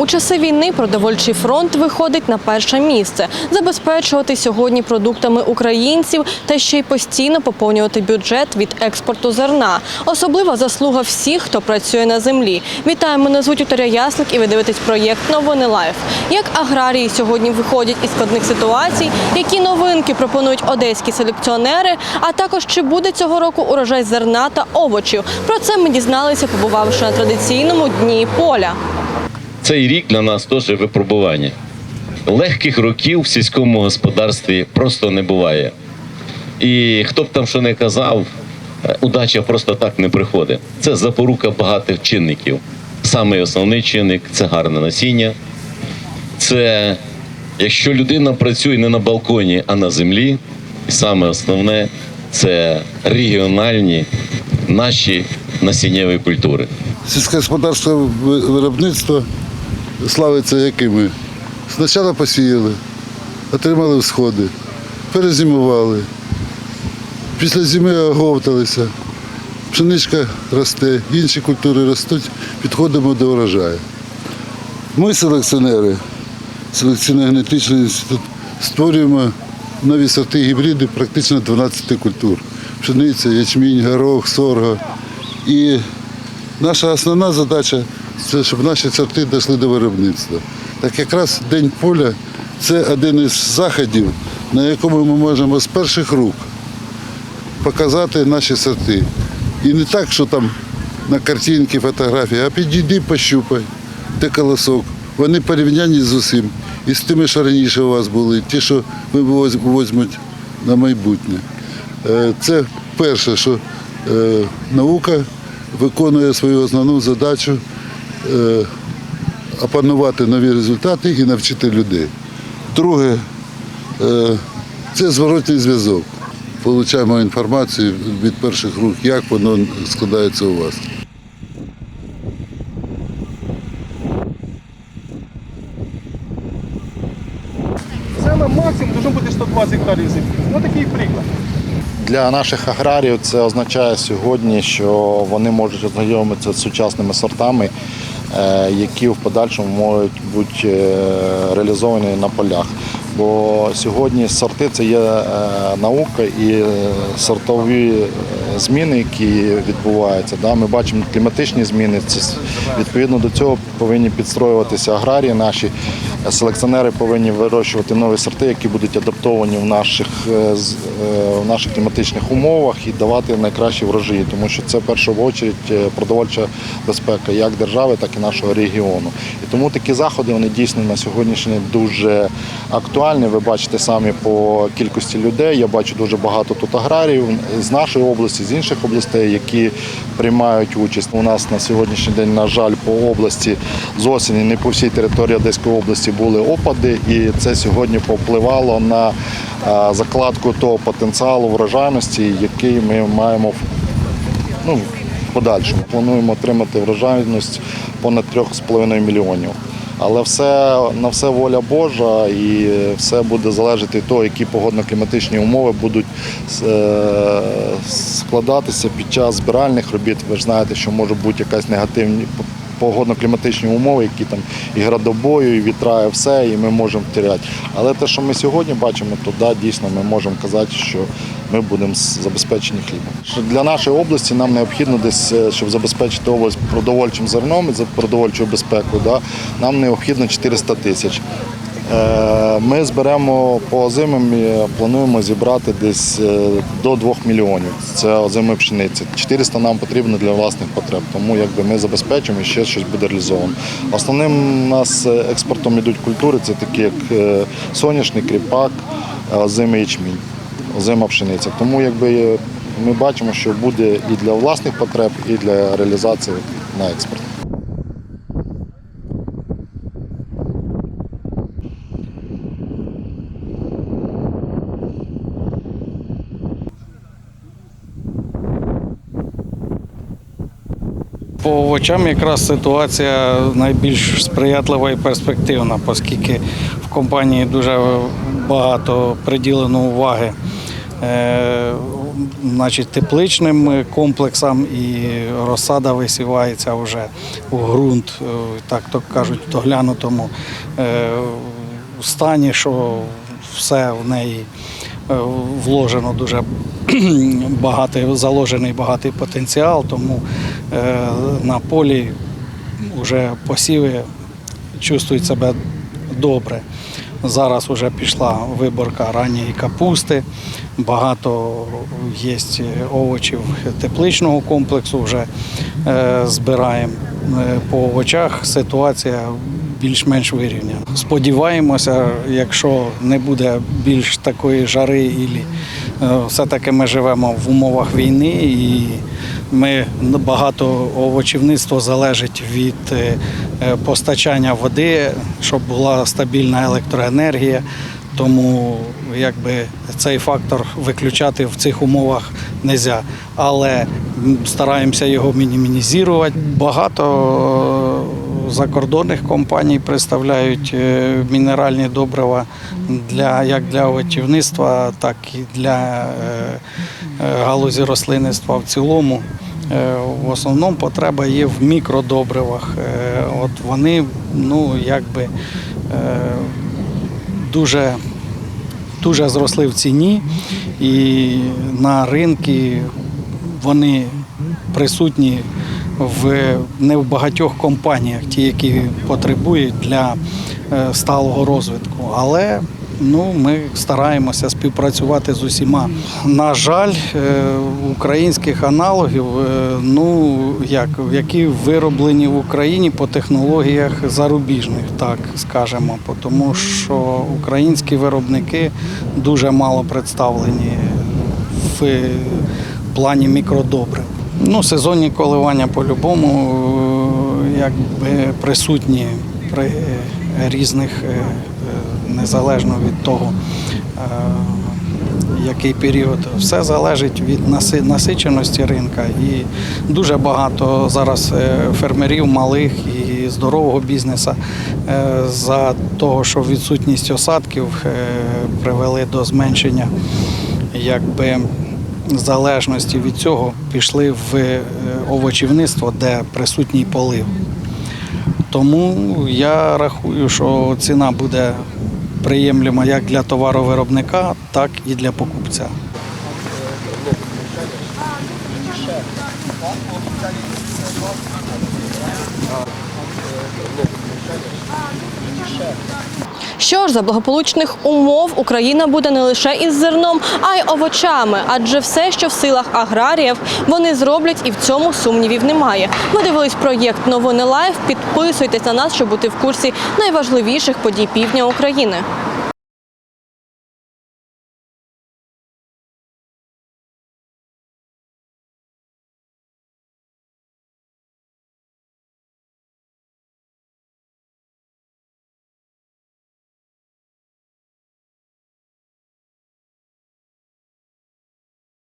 У часи війни продовольчий фронт виходить на перше місце забезпечувати сьогодні продуктами українців та ще й постійно поповнювати бюджет від експорту зерна. Особлива заслуга всіх, хто працює на землі. Вітаю, мене звуть Вікторія Ясник, і ви дивитесь проєкт Новини Лайф. Як аграрії сьогодні виходять із складних ситуацій, які новинки пропонують одеські селекціонери, а також чи буде цього року урожай зерна та овочів. Про це ми дізналися, побувавши на традиційному дні поля. Цей рік для нас теж випробування. Легких років в сільському господарстві просто не буває. І хто б там що не казав, е, удача просто так не приходить. Це запорука багатих чинників. Самий основний чинник це гарне насіння. Це якщо людина працює не на балконі, а на землі, і саме основне це регіональні наші насіннєві культури. Сільське господарство ви- виробництво славиться якими? Спочатку посіяли, отримали всходи, перезимували. Після зими оговталися, пшеничка росте, інші культури ростуть, підходимо до врожаю. Ми, селекціонери, селекційно-генетичний інститут, створюємо нові сорти гібриди практично 12 культур. Пшениця, ячмінь, горох, сорго. І Наша основна задача це щоб наші сорти дійшли до виробництва. Так якраз День поля це один із заходів, на якому ми можемо з перших рук показати наші сорти. І не так, що там на картинці, фотографії, а підійди, пощупай, де колосок. Вони порівнянні з усім. І з тими, що раніше у вас були, ті, що ви візьмуть на майбутнє. Е, Це перше, що е, наука виконує свою основну задачу опанувати нові результати і навчити людей. Друге, е, це зворотній зв'язок. Получаємо інформацію від перших рук, як воно складається у вас. Це на максимум должно бути 120 гектарів землі. Ну такий приклад. Для наших аграріїв це означає сьогодні, що вони можуть ознайомитися з сучасними сортами, е, які в подальшому можуть бути е, реалізовані на полях. Бо сьогодні сорти це є е, наука і е, сортові е, зміни, які відбуваються. Да, Ми бачимо кліматичні зміни. Відповідно до цього повинні підстроюватися аграрії. Наші селекціонери повинні вирощувати нові сорти, які будуть адаптовані в наших, е, е, в наших кліматичних умовах і давати найкращі врожаї, тому що це в першу чергу продовольча безпека як держави, так і нашого регіону. І тому такі заходи вони дійсно на сьогоднішній день дуже актуальні. Ви бачите самі по кількості людей. Я бачу дуже багато тут аграріїв з нашої області, з інших областей, які приймають участь. У нас на сьогоднішній день, на жаль, по області з осені не по всій території Одеської області були опади, і це сьогодні повпливало на е, закладку того потенціалу врожайності, який ми маємо в ну, в подальшому. Плануємо отримати врожайність понад 3,5 мільйонів. Але все на все воля Божа, і все буде залежати від того, які погодно-кліматичні умови будуть е, складатися під час збиральних робіт. Ви ж знаєте, що можуть бути якась негативні погодно-кліматичні умови, які там і градобою, і вітра, і все, і ми можемо втіряти. Але те, що ми сьогодні бачимо, то да, дійсно ми можемо казати, що ми будемо забезпечені хлібом. Для нашої області нам необхідно десь, е, щоб забезпечити область продовольчим зерном і продовольчою безпекою, да, нам необхідно 400 тисяч. Е, Ми зберемо по озимим, і плануємо зібрати десь е, до 2 мільйонів. Це озимої пшениці. 400 нам потрібно для власних потреб, тому якби ми забезпечимо і ще щось буде реалізовано. Основним у нас е, експортом йдуть культури, це такі як соняшник, кріпак, озимий ячмінь, озима пшениця. Тому якби ми бачимо, що буде і для власних потреб, і для реалізації на експорт. По овочам якраз ситуація найбільш сприятлива і перспективна, оскільки в компанії дуже багато приділено уваги е, значить, тепличним комплексам і розсада висівається вже у ґрунт, е, так то кажуть, в доглянутому е, стані, що все в неї е, вложено дуже багатий, заложений багатий потенціал, тому е, на полі вже посіви чувствують себе добре. Зараз вже пішла виборка ранньої капусти, багато є овочів тепличного комплексу, вже е, збираємо. Е, По овочах ситуація більш-менш вирівняна. Сподіваємося, якщо не буде більш такої жари, ілі, е, все-таки ми живемо в умовах війни і ми багато овочівництво залежить від е, постачання води, щоб була стабільна електроенергія. Тому якби цей фактор виключати в цих умовах не можна. Але стараємося його мінімізувати. Багато закордонних компаній представляють е, мінеральні добрива для як для овочівництва, так і для е, е, галузі рослинництва в цілому. В основному потреба є в мікродобривах. От вони ну, якби, дуже, дуже зросли в ціні, і на ринку вони присутні в не в багатьох компаніях, ті, які потребують для е, сталого розвитку. Але ну, ми стараємося співпрацювати з усіма. На жаль, е, українських аналогів, е, ну як які вироблені в Україні по технологіях зарубіжних, так скажемо, тому що українські виробники дуже мало представлені в плані мікродобрив. Ну, сезонні коливання по-любому е, якби присутні при різних, е, е, незалежно від того, який період. Все залежить від насиченості ринка. І дуже багато зараз фермерів малих і здорового бізнесу за того, що відсутність осадків привели до зменшення якби залежності від цього пішли в е, овочівництво, де присутній полив. Тому я рахую, що ціна буде приємлива як для товаровиробника, так і для покупця. Що ж за благополучних умов Україна буде не лише із зерном, а й овочами, адже все, що в силах аграріїв, вони зроблять, і в цьому сумнівів немає. Ми дивились проєкт Новини Лайф. Підписуйтесь на нас, щоб бути в курсі найважливіших подій півдня України.